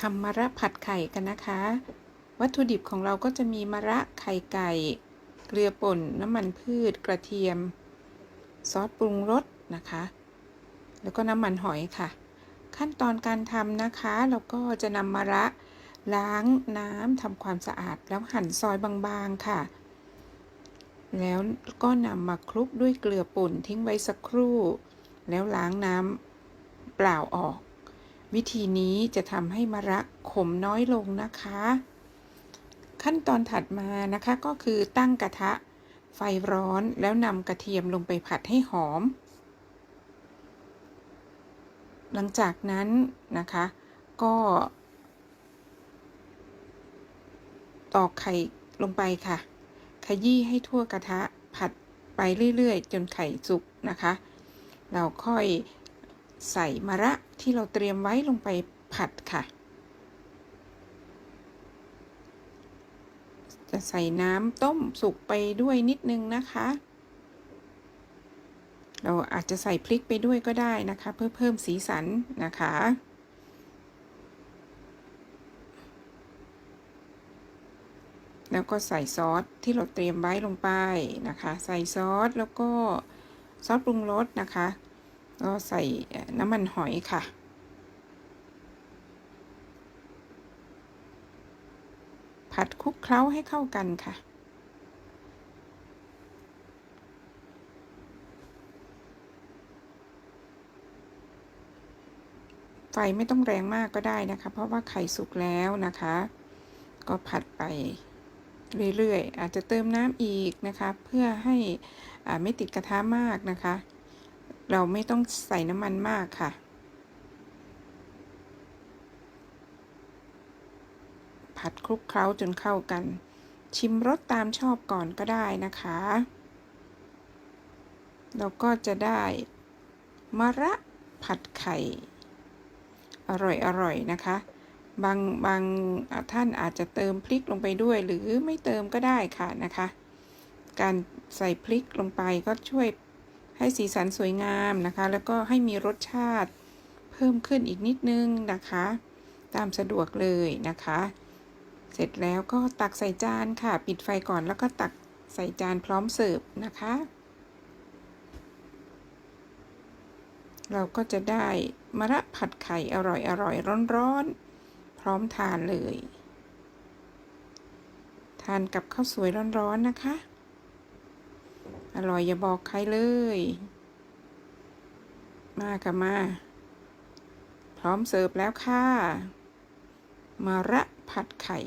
ทำมะระผัดไข่กันนะคะ วัตถุดิบของเราก็จะมีมะระไข่ไก่ เกลือป่นน้ำมันพืช กระเทียม ซอสปรุงรสนะคะ แล้วก็น้ำมันหอยค่ะ ขั้นตอนการทำนะคะเราก็จะนำมะระล้างน้ำทำความสะอาดแล้วหั่นซอยบางๆค่ะ แล้วก็นำมาคลุกด้วยเกลือป่นทิ้งไว้สักครู่ แล้วล้างน้ำเปล่าออก วิธีนี้จะทำให้มะระขมน้อยลงนะคะ ขั้นตอนถัดมานะคะก็คือตั้งกระทะไฟร้อนแล้วนำกระเทียมลงไปผัดให้หอม หลังจากนั้นนะคะก็ตอกไข่ลงไปค่ะ ขยี้ให้ทั่วกระทะผัดไปเรื่อยๆ จนไข่สุกนะคะ เราค่อย ใส่มะระที่เราเตรียมไว้ลงไปผัดค่ะ จะใส่น้ำต้มสุกไปด้วยนิดนึงนะคะ เราอาจจะใส่พริกไปด้วยก็ได้นะคะ เพื่อเพิ่มสีสันนะคะแล้วก็ใส่ซอสที่เราเตรียมไว้ลงไปนะคะ ใส่ซอสแล้วก็ซอสปรุงรสนะคะ ก็ใส่น้ำมันหอยค่ะ ผัดคลุกเคล้าให้เข้ากันค่ะ ไฟไม่ต้องแรงมากก็ได้นะคะ เพราะว่าไข่สุกแล้วนะคะ ก็ผัดไปเรื่อยๆ อาจจะเติมน้ำอีกนะคะ เพื่อให้ไม่ติดกระทะมากนะคะ เราไม่ต้องใส่น้ำมันมากค่ะ ผัดคลุกเคล้าจนเข้ากัน ชิมรสตามชอบก่อนก็ได้นะคะ เราก็จะได้มะระผัดไข่ อร่อยๆนะคะ บางบางท่านอาจจะเติมพริกลงไปด้วย หรือไม่เติมก็ได้ค่ะนะคะ การใส่พริกลงไปก็ช่วย ให้สีสันสวยงามนะคะ แล้วก็ให้มีรสชาติเพิ่มขึ้นอีกนิดนึงนะคะ ตามสะดวกเลยนะคะ เสร็จแล้วก็ตักใส่จานค่ะ ปิดไฟก่อนแล้วก็ตักใส่จานพร้อมเสิร์ฟนะคะ เราก็จะได้มะระผัดไข่อร่อยอร่อยร้อนร้อนพร้อมทานเลย ทานกับข้าวสวยร้อนๆนะคะ อร่อยอย่าบอกใครเลย มาค่ะมา พร้อมเสิร์ฟแล้วค่ะ มาระผัดไข่